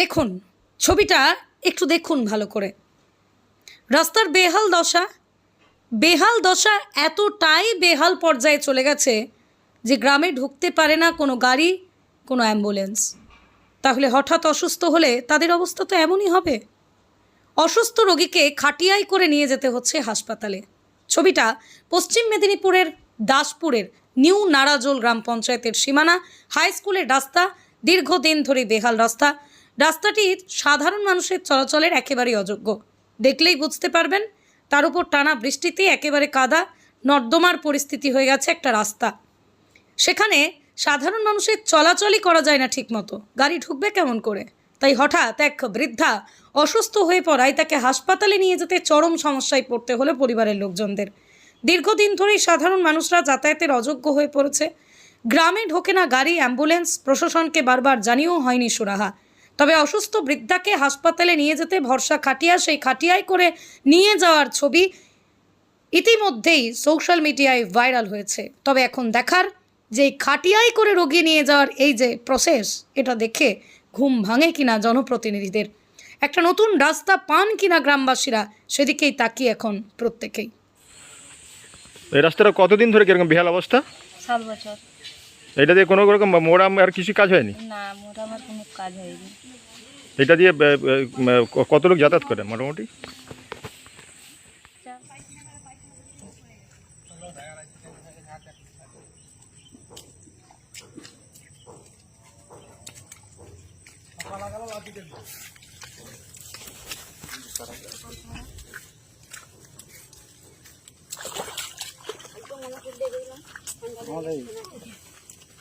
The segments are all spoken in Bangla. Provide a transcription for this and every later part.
দেখুন, ছবিটা একটু দেখুন ভালো করে। রাস্তার বেহাল দশা বেহাল দশা এতটাই বেহাল পর্যায়ে চলে গেছে যে গ্রামে ঢুকতে পারে না কোনো গাড়ি, কোনো অ্যাম্বুলেন্স। তাহলে হঠাৎ অসুস্থ হলে তাদের অবস্থা তো এমনই হবে। অসুস্থ রোগীকে খাটিয়াই করে নিয়ে যেতে হচ্ছে হাসপাতালে। ছবিটা পশ্চিম মেদিনীপুরের দাসপুরের নিউ নারাজোল গ্রাম পঞ্চায়েতের সীমানা, হাই স্কুলের রাস্তা, দীর্ঘদিন ধরে বেহাল রাস্তা রাস্তাটি সাধারণ মানুষের চলাচলের একেবারেই অযোগ্য। দেখলেই বুঝতে পারবেন, তার উপর টানা বৃষ্টিতে একেবারে কাদা, নর্দমার পরিস্থিতি হয়ে গেছে একটা রাস্তা। সেখানে সাধারণ মানুষের চলাচলই করা যায় না ঠিকমতো। গাড়ি ঢুকবে কেমন করে? তাই হঠাৎ এক বৃদ্ধা অসুস্থ হয়ে পড়ায় তাকে হাসপাতালে নিয়ে যেতে চরম সমস্যায় পড়তে হলো পরিবারের লোকজনদের। দীর্ঘদিন ধরেই সাধারণ মানুষরা যাতায়াতের অযোগ্য হয়ে পড়েছে। গ্রামে ঢোকে না গাড়ি, অ্যাম্বুলেন্স, প্রশাসনকে বারবার জানিয়েও হয়নি সুরাহা। তবে অসুস্থ বৃদ্ধাকে হাসপাতালে নিয়ে যেতে ভরসা খাটিয়া সেই খাটিয়ায় করে নিয়ে যাওয়ার ছবি ইতিমধ্যেই সোশ্যাল মিডিয়ায় ভাইরাল হয়েছে। তবে এখন দেখার যে এই খাটিয়ায় করে রোগী নিয়ে যাওয়ার এই যে প্রসেস এটা দেখে ঘুম ভাঙে কিনা জনপ্রতিনিধিদের। একটা নতুন রাস্তা পান কিনা গ্রামবাসীরা সেদিকেই তাকিয়ে এখন প্রত্যেকেই। এই রাস্তাটা কতদিন ধরে কীরকম বেহাল অবস্থা? সাত বছর। এটা দিয়ে কোনো রকম মোড়াম আর কিছু কাজ হয়নি? না কোনো কাজ হয়নি। এটা দিয়ে কত লোক যাতায়াত করে মোটামুটি?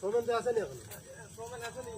সোমেন তো আসেনি এখন? সোমেন আসেনি